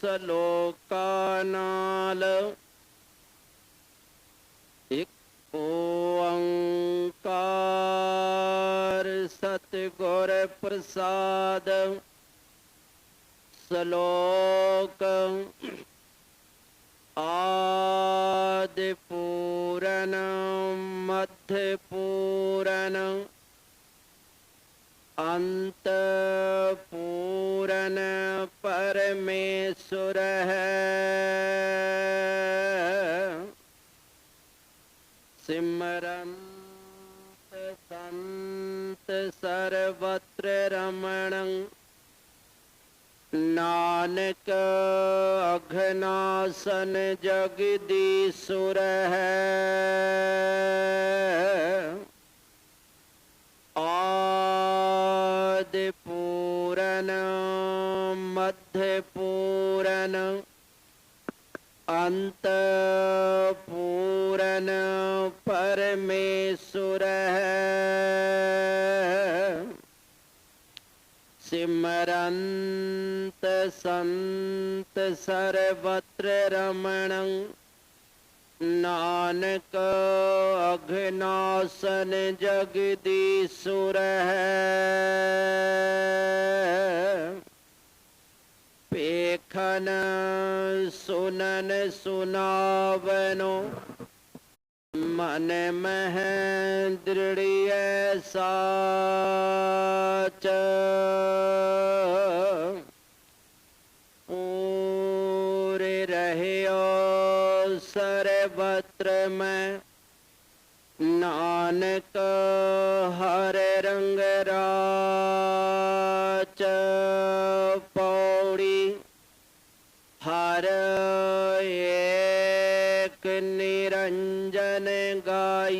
ਸਲੋਕਾ ਨਾਲ ਇੱਕ ਓੰਕਾਰ ਸਤਿਗੁਰ ਪ੍ਰਸਾਦ ਸ਼ਲੋਕ ਆਦਿ ਪੂਰਨ ਮਧ ਪੂਰਨ ਅੰਤ ਪੂਰਨ ਪਰਮੇਸ਼ੁਰ ਹੈ। ਸਿਮਰੰਤ ਸੰਤ ਸਰਵਤਰ ਰਮਣੰ। ਨਾਨਕ ਅਘਨਾਸਨ ਜਗਦੀਸ਼ੁਰ ਹੈ। पूरण मध्यपूरणम् परमेश्वरः। सिमरन्त सन्त सर्वत्र रमणम् ਨਾਨਕ ਅਘਨਾਸਨ ਜਗਦੀਸ਼ੁਰ ਹੈ ਪੇਖਨ ਸੁਨਨ ਸੁਨਾਵਨੋ ਮਨ ਮਹਿ ਦ੍ਰਿੜੀਐ ਸਾਚ मैं नानक हर रंग राच पौड़ी हर एक निरंजन गाय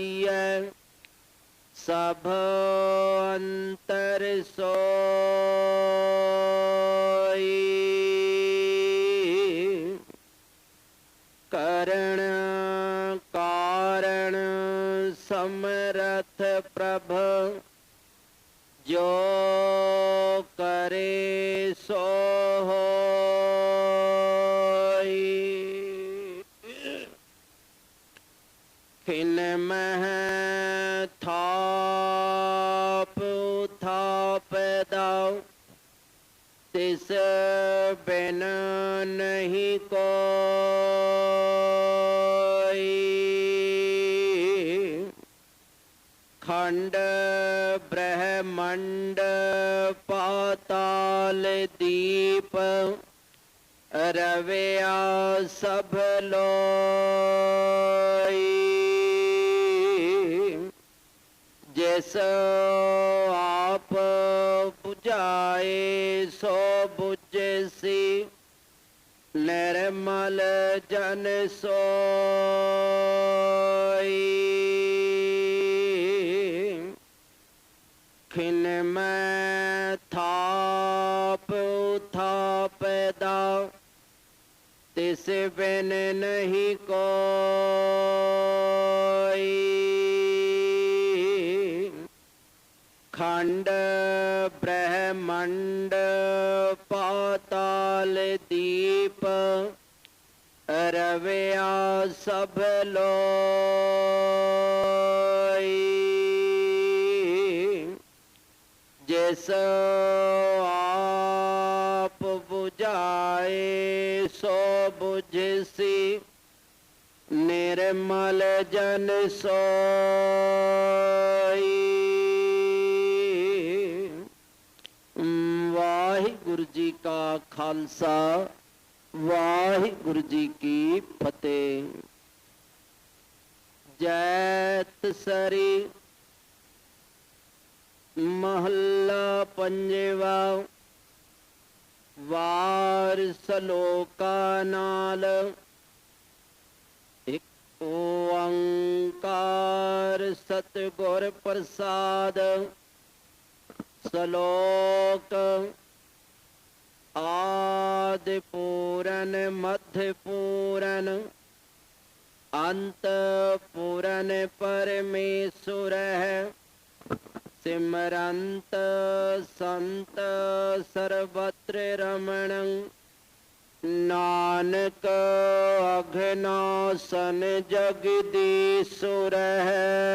सब अंतर सोई ਜੋ ਕਰੇ ਸੋ ਹੋਈ। ਖਿਨ ਮਹ ਥਾਪ ਥਾਪ ਦਾਉ। ਤਿਸ ਬਿਨ ਨਹੀਂ ਕੋਈ। ਖੰਡ ਮੰਡ ਪਾਤਾਲ ਦੀਪ, ਰਵਿਆ ਸਭ ਲੋਈ। ਜਿਸ ਆਪ 부ਝਾਏ, ਸੋ 부ਝਸੀ ਨਿਰਮਲ ਜਨ ਸੋਈ। ਖਿਨ ਮੈਂ ਥਾਪ ਥਾਪ ਦਾ ਤਿਸ ਬਿਨ ਨਹੀਂ ਕੋਈ। ਖੰਡ ਬ੍ਰਹਮੰਡ ਪਾਤਾਲ ਦੀਪ, ਰਵਿਆ ਸਭ ਲੋਈ। ਜਿਸ ਆਪ 부ਝਾਏ ਸੋ 부ਝਸੀ ਨਿਰਮਲ ਜਨ ਸੋਈ। ਵਾਹਿਗੁਰੂ ਜੀ ਕਾ ਖਾਲਸਾ, ਵਾਹਿਗੁਰੂ ਵਾਹਿਗੁਰੂ ਜੀ ਕੀ ਫਤਿਹ। ਜੈਤ ਸਰੀ ਮਹੱਲਾ ਪੰਜਵਾ ਵਾਰ ਸਲੋਕਾ ਨਾਲ। ਇੱਕ ਓੰਕਾਰ ਸਤਿਗੁਰ ਪ੍ਰਸਾਦ, ਸ਼ਲੋਕ ਆਦਿ ਪੂਰਨ, ਮਧ ਪੂਰਨ, ਅੰਤ ਪੂਰਨ ਪਰਮੇਸ਼ੁਰ ਹੈ। ਸਿਮਰੰਤ ਸੰਤ ਸਰਬਤਰ ਰਮਣ ਨਾਨਕ ਅਘਨਾਸਨ ਜਗਦੀਸ਼ੁਰ ਹੈ